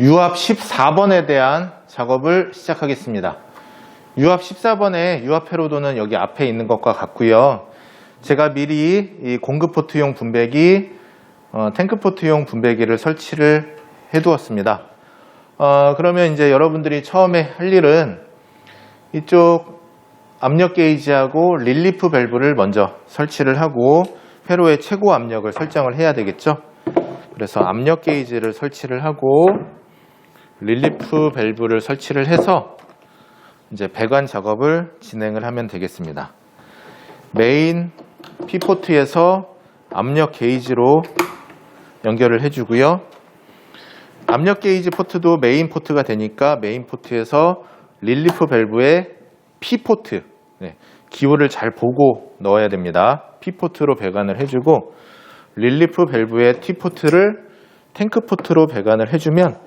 유압 14번에 대한 작업을 시작하겠습니다. 유압 14번에 유압 회로도는 여기 앞에 있는 것과 같고요. 제가 미리 이 공급 포트용 분배기, 어, 탱크 포트용 분배기를 설치를 해두었습니다. 어, 그러면 이제 여러분들이 처음에 할 일은 이쪽 압력 게이지하고 릴리프 밸브를 먼저 설치를 하고 회로의 최고 압력을 설정을 해야 되겠죠. 그래서 압력 게이지를 설치를 하고 릴리프 밸브를 설치를 해서 이제 배관 작업을 진행을 하면 되겠습니다. 메인 P포트에서 압력 게이지로 연결을 해주고요. 압력 게이지 포트도 메인 포트가 되니까 메인 포트에서 릴리프 밸브의 P포트 네, 기호를 잘 보고 넣어야 됩니다. P포트로 배관을 해주고 릴리프 밸브의 T포트를 탱크 포트로 배관을 해주면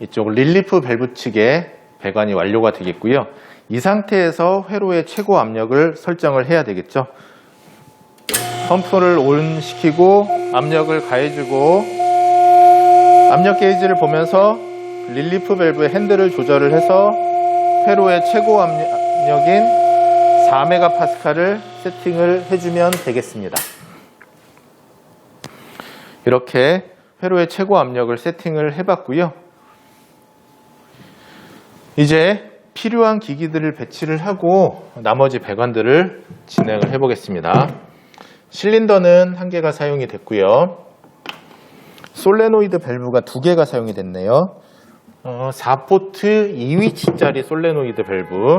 이쪽 릴리프 밸브 측에 배관이 완료가 되겠고요. 이 상태에서 회로의 최고 압력을 설정을 해야 되겠죠. 펌프를 온 시키고 압력을 가해주고 압력 게이지를 보면서 릴리프 밸브의 핸들을 조절을 해서 회로의 최고 압력인 4메가파스칼을 세팅을 해주면 되겠습니다. 이렇게 회로의 최고 압력을 세팅을 해봤고요. 이제 필요한 기기들을 배치를 하고 나머지 배관들을 진행을 해 보겠습니다. 실린더는 한 개가 사용이 됐고요. 솔레노이드 밸브가 두 개가 사용이 됐네요. 어, 4포트 2위치짜리 솔레노이드 밸브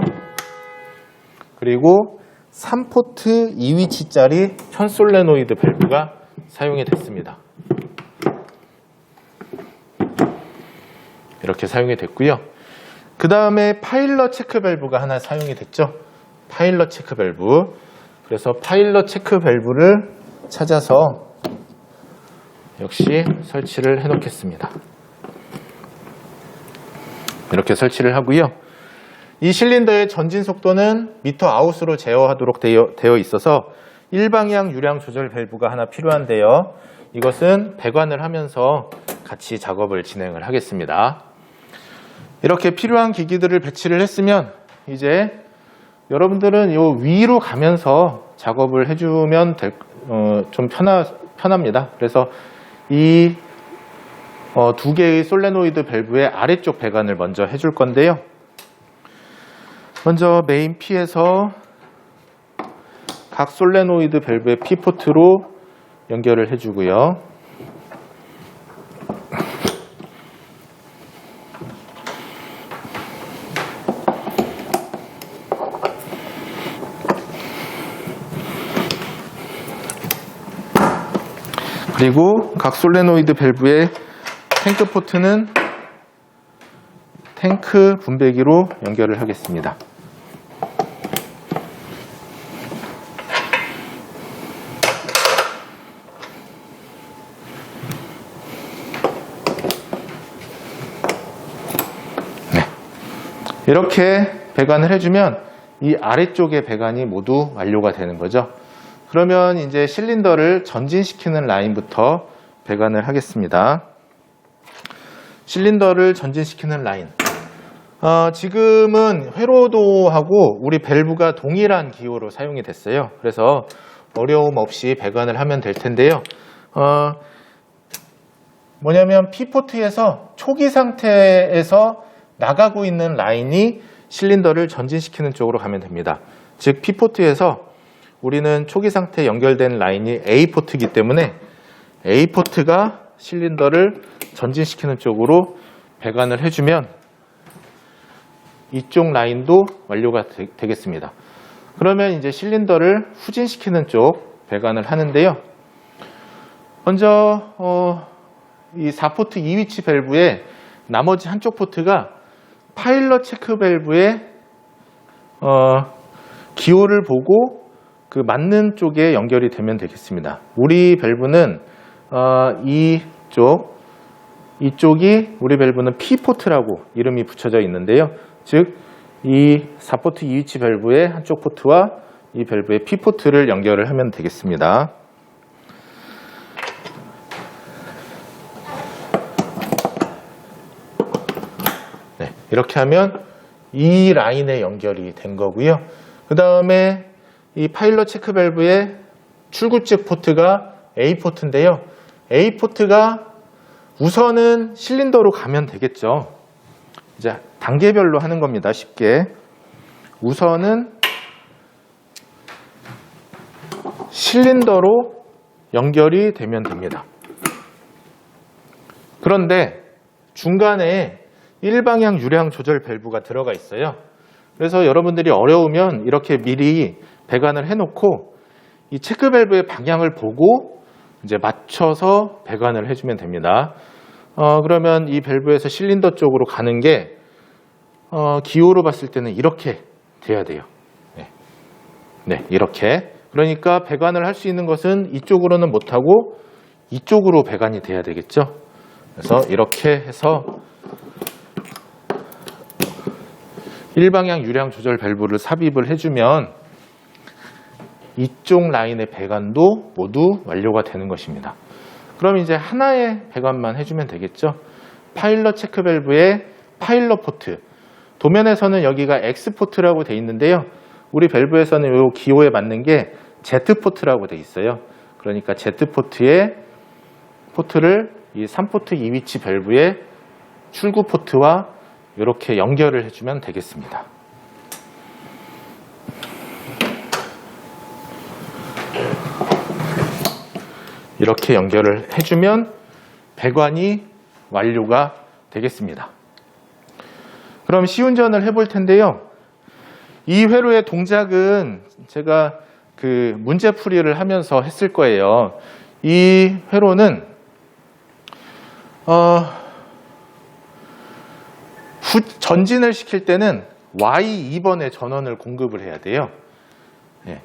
그리고 3포트 2위치짜리 천솔레노이드 밸브가 사용이 됐습니다. 이렇게 사용이 됐고요. 그 다음에 파일럿 체크 밸브가 하나 사용이 됐죠. 파일럿 체크 밸브. 그래서 파일럿 체크 밸브를 찾아서 역시 설치를 해 놓겠습니다. 이렇게 설치를 하고요. 이 실린더의 전진 속도는 미터 아웃으로 제어하도록 되어, 있어서 일방향 유량 조절 밸브가 하나 필요한데요. 이것은 배관을 하면서 같이 작업을 진행을 하겠습니다. 이렇게 필요한 기기들을 배치를 했으면 이제 여러분들은 요 위로 가면서 작업을 해주면 될, 어, 좀 편하, 편합니다. 그래서 이 어, 두 개의 솔레노이드 밸브의 아래쪽 배관을 먼저 해줄 건데요. 먼저 메인 P에서 각 솔레노이드 밸브의 P포트로 연결을 해주고요. 그리고 각 솔레노이드 밸브의 탱크 포트는 탱크 분배기로 연결을 하겠습니다. 네. 이렇게 배관을 해주면 이 아래쪽의 배관이 모두 완료가 되는 거죠. 그러면 이제 실린더를 전진시키는 라인부터 배관을 하겠습니다. 실린더를 전진시키는 라인. 어, 지금은 회로도하고 우리 밸브가 동일한 기호로 사용이 됐어요. 그래서 어려움 없이 배관을 하면 될 텐데요. 어, 뭐냐면 P포트에서 초기 상태에서 나가고 있는 라인이 실린더를 전진시키는 쪽으로 가면 됩니다. 즉 P포트에서 우리는 초기 상태 연결된 라인이 A포트이기 때문에 A포트가 실린더를 전진시키는 쪽으로 배관을 해주면 이쪽 라인도 완료가 되, 겠습니다 그러면 이제 실린더를 후진시키는 쪽 배관을 하는데요. 먼저 어, 이 4포트 2위치 밸브의 나머지 한쪽 포트가 파일럿 체크 밸브의 어, 기호를 보고 그 맞는 쪽에 연결이 되면 되겠습니다. 우리 밸브는 어, 이쪽 이쪽이 우리 밸브는 P 포트라고 이름이 붙여져 있는데요. 즉 이 4포트 2위치 밸브의 한쪽 포트와 이 밸브의 P 포트를 연결을 하면 되겠습니다. 네, 이렇게 하면 이 라인에 연결이 된 거고요. 그 다음에 이 파일럿 체크 밸브의 출구 측 포트가 A 포트인데요. A 포트가 우선은 실린더로 가면 되겠죠. 이제 단계별로 하는 겁니다. 쉽게. 우선은 실린더로 연결이 되면 됩니다. 그런데 중간에 일방향 유량 조절 밸브가 들어가 있어요. 그래서 여러분들이 어려우면 이렇게 미리 배관을 해놓고 이 체크 밸브의 방향을 보고 이제 맞춰서 배관을 해주면 됩니다. 어, 그러면 이 밸브에서 실린더 쪽으로 가는 게 어, 기호로 봤을 때는 이렇게 돼야 돼요. 네, 네 이렇게. 그러니까 배관을 할 수 있는 것은 이쪽으로는 못하고 이쪽으로 배관이 돼야 되겠죠. 그래서 이렇게 해서 일방향 유량 조절 밸브를 삽입을 해주면 이쪽 라인의 배관도 모두 완료가 되는 것입니다. 그럼 이제 하나의 배관만 해주면 되겠죠. 파일럿 체크 밸브의 파일럿 포트. 도면에서는 여기가 X 포트라고 돼 있는데요. 우리 밸브에서는 이 기호에 맞는 게 Z 포트라고 돼 있어요. 그러니까 Z 포트의 포트를 이 3포트 2위치 밸브의 출구 포트와 이렇게 연결을 해주면 되겠습니다. 이렇게 연결을 해주면 배관이 완료가 되겠습니다. 그럼 시운전을 해볼 텐데요. 이 회로의 동작은 제가 그 문제 풀이를 하면서 했을 거예요. 이 회로는 어, 후, 전진을 시킬 때는 Y2번의 전원을 공급을 해야 돼요. 네.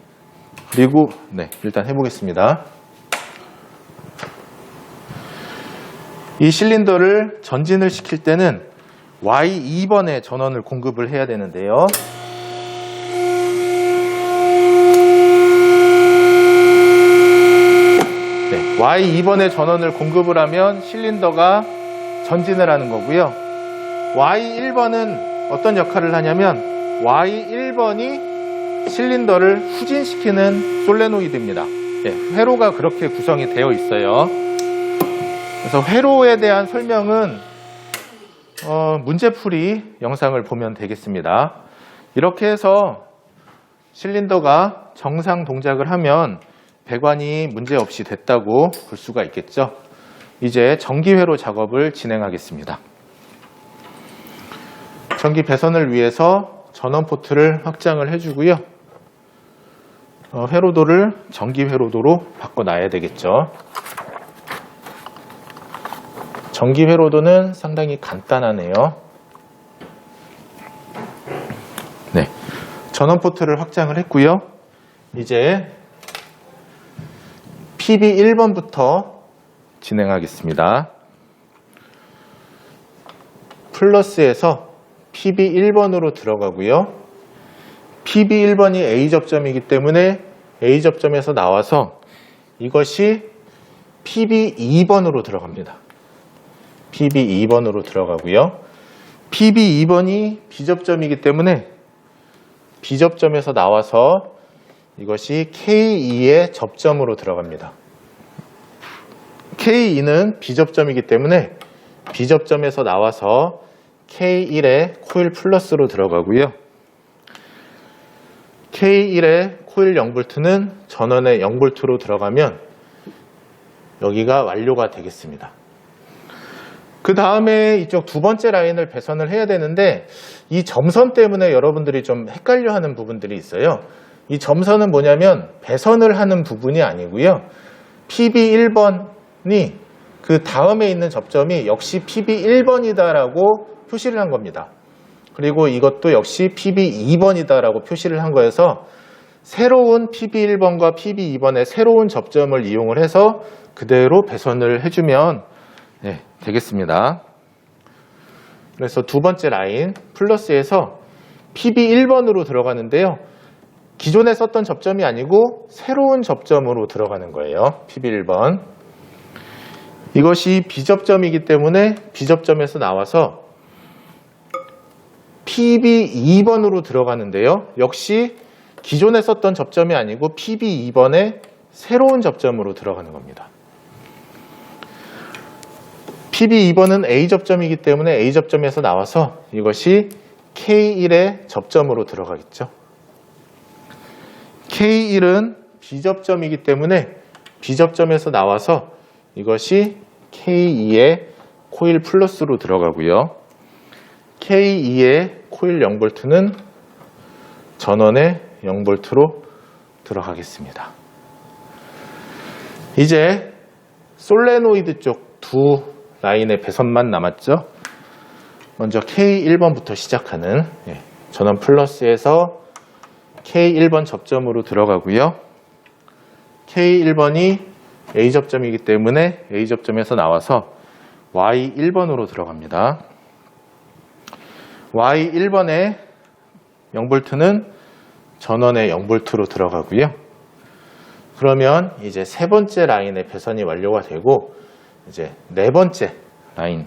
그리고 네, 일단 해보겠습니다. 이 실린더를 전진을 시킬 때는 Y2번의 전원을 공급을 해야 되는데요. 네, Y2번의 전원을 공급을 하면 실린더가 전진을 하는 거고요. Y1번은 어떤 역할을 하냐면 Y1번이 실린더를 후진시키는 솔레노이드입니다. 네, 회로가 그렇게 구성이 되어 있어요. 그래서 회로에 대한 설명은 어, 문제풀이 영상을 보면 되겠습니다. 이렇게 해서 실린더가 정상 동작을 하면 배관이 문제없이 됐다고 볼 수가 있겠죠. 이제 전기회로 작업을 진행하겠습니다. 전기 배선을 위해서 전원 포트를 확장을 해주고요. 어, 회로도를 전기 회로도로 바꿔놔야 되겠죠. 전기 회로도는 상당히 간단하네요. 네. 전원 포트를 확장을 했고요. 이제 PB1번부터 진행하겠습니다. 플러스에서 PB1번으로 들어가고요. PB1번이 A 접점이기 때문에 A 접점에서 나와서 이것이 PB2번으로 들어갑니다. PB2번으로 들어가고요. PB2번이 B접점이기 때문에 B접점에서 나와서 이것이 K2의 접점으로 들어갑니다. K2는 B접점이기 때문에 B접점에서 나와서 K1의 코일 플러스로 들어가고요. K1의 코일 0볼트는 전원의 0볼트로 들어가면 여기가 완료가 되겠습니다. 그 다음에 이쪽 두 번째 라인을 배선을 해야 되는데 이 점선 때문에 여러분들이 좀 헷갈려 하는 부분들이 있어요. 이 점선은 뭐냐면 배선을 하는 부분이 아니고요. PB1번이 그 다음에 있는 접점이 역시 PB1번이다라고 표시를 한 겁니다. 그리고 이것도 역시 PB2번이다라고 표시를 한 거여서 새로운 PB1번과 PB2번의 새로운 접점을 이용을 해서 그대로 배선을 해주면 네, 되겠습니다. 그래서 두 번째 라인 플러스에서 PB1번으로 들어가는데요. 기존에 썼던 접점이 아니고 새로운 접점으로 들어가는 거예요. PB1번. 이것이 B접점이기 때문에 B접점에서 나와서 PB2번으로 들어가는데요. 역시 기존에 썼던 접점이 아니고 PB2번에 새로운 접점으로 들어가는 겁니다. PB2번은 A 접점이기 때문에 A 접점에서 나와서 이것이 K1의 접점으로 들어가겠죠. K1은 B 접점이기 때문에 B 접점에서 나와서 이것이 K2의 코일 플러스로 들어가고요. K2의 코일 0볼트는 전원의 0볼트로 들어가겠습니다. 이제 솔레노이드 쪽 두 라인의 배선만 남았죠. 먼저 K1번부터 시작하는 예, 전원 플러스에서 K1번 접점으로 들어가고요. K1번이 A 접점이기 때문에 A 접점에서 나와서 Y1번으로 들어갑니다. Y1번의 0볼트는 전원의 0볼트로 들어가고요. 그러면 이제 세 번째 라인의 배선이 완료가 되고 이제 네 번째 라인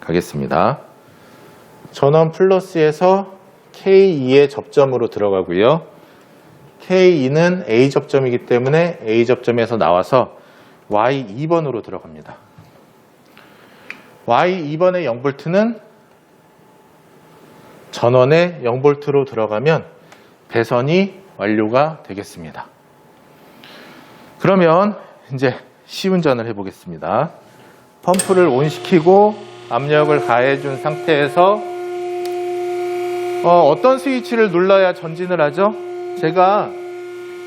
가겠습니다. 전원 플러스에서 K2의 접점으로 들어가고요. K2는 A 접점이기 때문에 A 접점에서 나와서 Y2번으로 들어갑니다. Y2번의 0볼트는 전원의 0볼트로 들어가면 배선이 완료가 되겠습니다. 그러면 이제 시운전을 해보겠습니다. 펌프를 온시키고 압력을 가해준 상태에서 어, 떤 스위치를 눌러야 전진을 하죠? 제가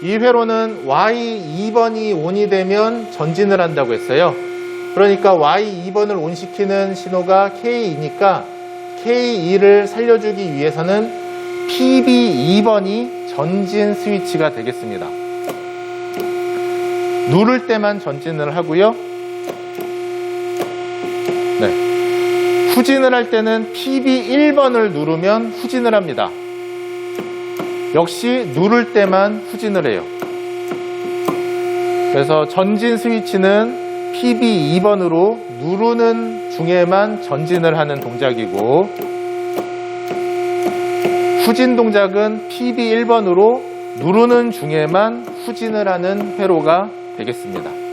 이 회로는 Y2번이 온이 되면 전진을 한다고 했어요. 그러니까 Y2번을 온시키는 신호가 K2니까 K2를 살려주기 위해서는 PB2번이 전진 스위치가 되겠습니다. 누를 때만 전진을 하고요. 네. 후진을 할 때는 PB1번을 누르면 후진을 합니다. 역시 누를 때만 후진을 해요. 그래서 전진 스위치는 PB2번으로 누르는 중에만 전진을 하는 동작이고 후진 동작은 PB1번으로 누르는 중에만 후진을 하는 회로가 되겠습니다.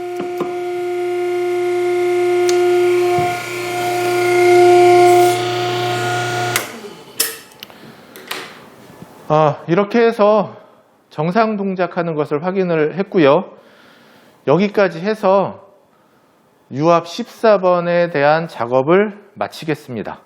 아, 이렇게 해서 정상 동작하는 것을 확인을 했고요. 여기까지 해서 유압 14번에 대한 작업을 마치겠습니다.